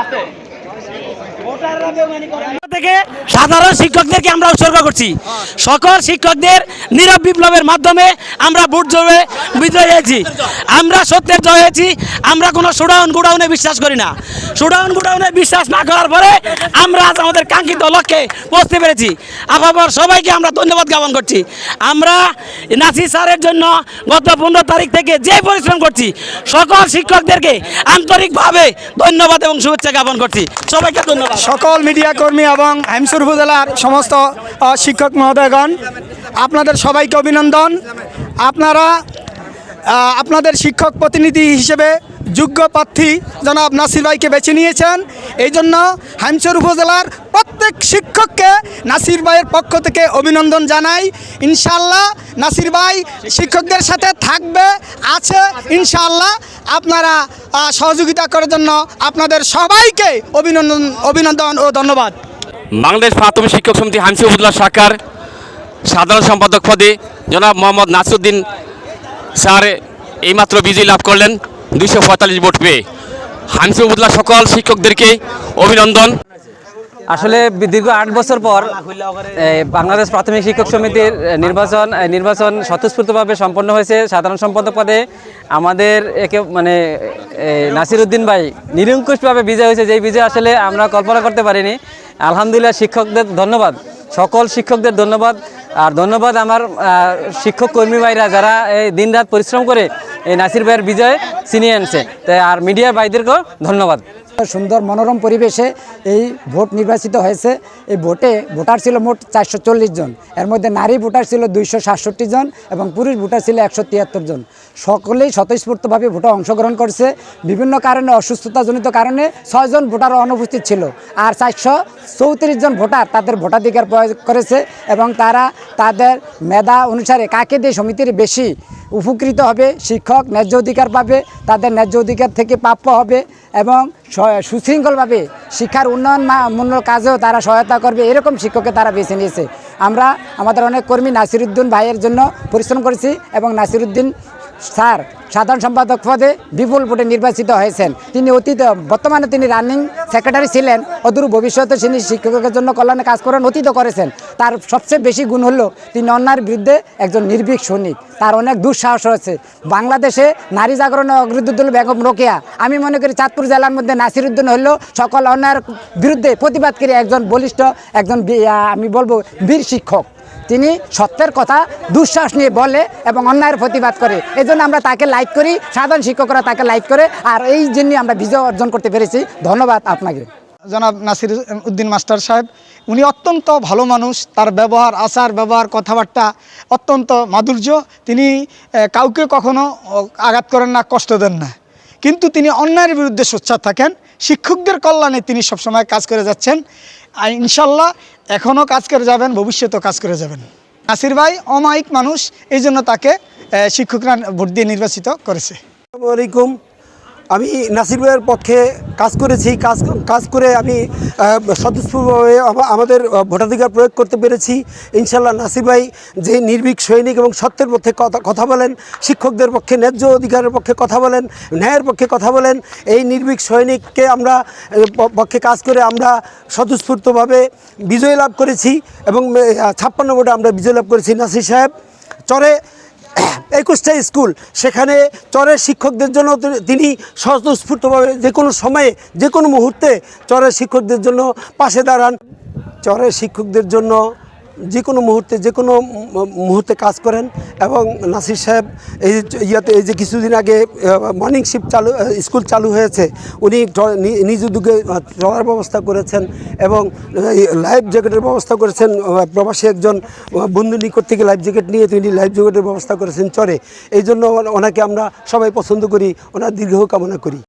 আছে। ভোটাররা বেমানি করে থেকে সাধারণ শিক্ষকদেরকে আমরা উৎসর্গ করছি। সকল শিক্ষকদের নীরব বিপ্লবের মাধ্যমে আমরা ভোট জয়ে, বিজয় হয়েছি। আমরা সত্যের জয় হয়েছি, আমরা কোনো সুডাউন গুডাউনে বিশ্বাস করি না। সুডাউন গুডাউনে বিশ্বাস না করার পরে আমরা আজ আমাদের কাঙ্ক্ষিত লক্ষ্যে পৌঁছতে পেরেছি। আপাতত সবাইকে আমরা ধন্যবাদ জ্ঞাপন করছি। আমরা নাসি স্যারের জন্য গত পনেরো তারিখ থেকে যে পরিশ্রম করছি, সকল শিক্ষকদেরকে আন্তরিকভাবে ধন্যবাদ এবং শুভেচ্ছা জ্ঞাপন করছি। সবাইকে ধন্যবাদ। সকল মিডিয়া কর্মী এবং হেমসুর উপজেলার সমস্ত শিক্ষক মহোদয়গণ, আপনাদের সবাইকে অভিনন্দন। আপনারা আপনাদের শিক্ষক প্রতিনিধি হিসেবে যোগ্য প্রার্থী জনাব নাসির ভাইকে বেছে নিয়েছেন। এই জন্য হাইমচর উপজেলার প্রত্যেক শিক্ষককে নাসির ভাইয়ের পক্ষ থেকে অভিনন্দন জানাই। ইনশাল্লাহ নাসির ভাই শিক্ষকদের সাথে থাকবে, আছে। ইনশাল্লাহ আপনারা সহযোগিতা করার জন্য আপনাদের সবাইকে অভিনন্দন অভিনন্দন ও ধন্যবাদ। বাংলাদেশ প্রাথমিক শিক্ষক সমিতি হামসি উপজেলা শাখার সাধারণ সম্পাদক পদে জনাব মোহাম্মদ নাসুদ্দিন স্যার এইমাত্র বিজয়ী লাভ করলেন দুইশো পঁয়তাল্লিশ ভোট পেয়ে। হামসি সকল শিক্ষকদেরকে অভিনন্দন। আসলে দীর্ঘ আট বছর পর বাংলাদেশ প্রাথমিক শিক্ষক সমিতির নির্বাচন নির্বাচন স্বতঃস্ফূর্তভাবে সম্পন্ন হয়েছে। সাধারণ সম্পাদক পদে আমাদের একে মানে নাসির উদ্দিন ভাই নিরঙ্কুশভাবে বিজয় হয়েছে। যেই বিজয় আসলে আমরা কল্পনা করতে পারিনি। আলহামদুলিল্লাহ শিক্ষকদের ধন্যবাদ। সকল শিক্ষকদের ধন্যবাদ। আর ধন্যবাদ আমার শিক্ষক কর্মী ভাইরা যারা এই দিনরাত পরিশ্রম করে এই নাসির ভাইয়ের বিজয় ছিনিয়ে আনছে তাই আর মিডিয়া ভাইদেরকেও ধন্যবাদ। সুন্দর মনোরম পরিবেশে এই ভোট নির্বাচিত হয়েছে। এই ভোটে ভোটার ছিল মোট চারশো চল্লিশ জন। এর মধ্যে নারী ভোটার ছিল দুইশো সাতষট্টি জন এবং পুরুষ ভোটার ছিল একশো তিয়াত্তর জন। সকলেই স্বতঃস্ফূর্তভাবে ভোটে অংশগ্রহণ করছে। বিভিন্ন কারণে, অসুস্থতাজনিত কারণে ছয়জন ভোটার অনুপস্থিত ছিল। আর চারশো চৌত্রিশ জন ভোটার তাদের ভোটাধিকার প্রয়োগ করেছে এবং তারা তাদের মেধা অনুসারে কাকে দিয়ে সমিতির বেশি উপকৃত হবে, শিক্ষক ন্যায্য অধিকার পাবে, তাদের ন্যায্য অধিকার থেকে প্রাপ্য হবে এবং সুশৃঙ্খলভাবে শিক্ষার উন্নয়ন মূল্য কাজেও তারা সহায়তা করবে। এরকম শিক্ষককে তারা বেছে নিয়েছে। আমরা আমাদের অনেক কর্মী নাসিরুদ্দিন ভাইয়ের জন্য পরিশ্রম করেছি এবং নাসিরুদ্দিন স্যার, সাধারণ সম্পাদক পদে বিপুল ভোটে নির্বাচিত হয়েছেন। তিনি অতীত, বর্তমানে তিনি রানিং সেক্রেটারি ছিলেন। অদূর ভবিষ্যতে তিনি শিক্ষকের জন্য কল্যাণে কাজ করেন অতীত করেছেন। তার সবচেয়ে বেশি গুণ হলো, তিনি অন্যায়ের বিরুদ্ধে একজন নির্ভীক সৈনিক। তার অনেক দুঃসাহস রয়েছে। বাংলাদেশে নারী জাগরণের অগ্রদূত বেগম রোকেয়া। আমি মনে করি চাঁদপুর জেলার মধ্যে নাসিরুদ্দিন হলো সকল অন্যায়ের বিরুদ্ধে প্রতিবাদকারী একজন বলিষ্ঠ, একজন আমি বলব বীর শিক্ষক। তিনি সত্যের কথা দুঃশ্বাস নিয়ে বলে এবং অন্যায়ের প্রতিবাদ করে। এই আমরা তাকে লাইক করি, সাধারণ শিক্ষকরা তাকে লাইক করে, আর এই জন্যই আমরা বিজয় অর্জন করতে পেরেছি। ধন্যবাদ আপনাকে। জনাব নাসির উদ্দিন মাস্টার সাহেব, উনি অত্যন্ত ভালো মানুষ, তার ব্যবহার, আচার, ব্যবহার, কথাবার্তা অত্যন্ত মাধুর্য। তিনি কাউকে কখনো আঘাত করেন না, কষ্ট দেন না। কিন্তু তিনি অন্যায়ের বিরুদ্ধে সোচ্চার থাকেন। শিক্ষকদের কল্যাণে তিনি সবসময় কাজ করে যাচ্ছেন। আর ইনশাল্লাহ এখনও কাজ করে যাবেন, ভবিষ্যতেও কাজ করে যাবেন। নাসির ভাই অমায়িক মানুষ, এই জন্য তাকে শিক্ষকরা ভোট দিয়ে নির্বাচিত করেছে। আসসালামু আলাইকুম। আমি নাসির ভাইয়ের পক্ষে কাজ করেছি, কাজ কাজ করে আমি স্বতঃস্ফূর্তভাবে আমাদের ভোটাধিকার প্রয়োগ করতে পেরেছি। ইনশাল্লাহ নাসির ভাই যে নির্ভীক, সৈনিক এবং সত্যের পক্ষে কথা বলেন, শিক্ষকদের পক্ষে, ন্যায্য অধিকারের পক্ষে কথা বলেন, ন্যায়ের পক্ষে কথা বলেন, এই নির্ভীক সৈনিককে আমরা পক্ষে কাজ করে আমরা স্বতঃস্ফূর্তভাবে বিজয় লাভ করেছি এবং ছাপ্পান্ন ভোটে আমরা বিজয় লাভ করেছি। নাসির সাহেব, চরে একুশটা স্কুল। সেখানে চরের শিক্ষকদের জন্য তিনি স্বতঃস্ফূর্তভাবে যে কোনো সময়ে, যে কোনো মুহূর্তে চরের শিক্ষকদের জন্য পাশে দাঁড়ান। চরের শিক্ষকদের জন্য যে কোনো মুহূর্তে যে কোনো মুহূর্তে কাজ করেন এবং নাসির সাহেব এই ইয়াতে এই যে কিছুদিন আগে মর্নিং শিফট চালু স্কুল চালু হয়েছে, উনি নিজ উদ্যোগে ট্রলার ব্যবস্থা করেছেন এবং লাইফ জ্যাকেটের ব্যবস্থা করেছেন প্রবাসী একজন বন্ধু নিকট থেকে লাইফ জ্যাকেট নিয়ে তিনি লাইফ জ্যাকেটের ব্যবস্থা করেছেন চরে। এই জন্য ওনাকে আমরা সবাই পছন্দ করি, ওনার দীর্ঘ কামনা করি।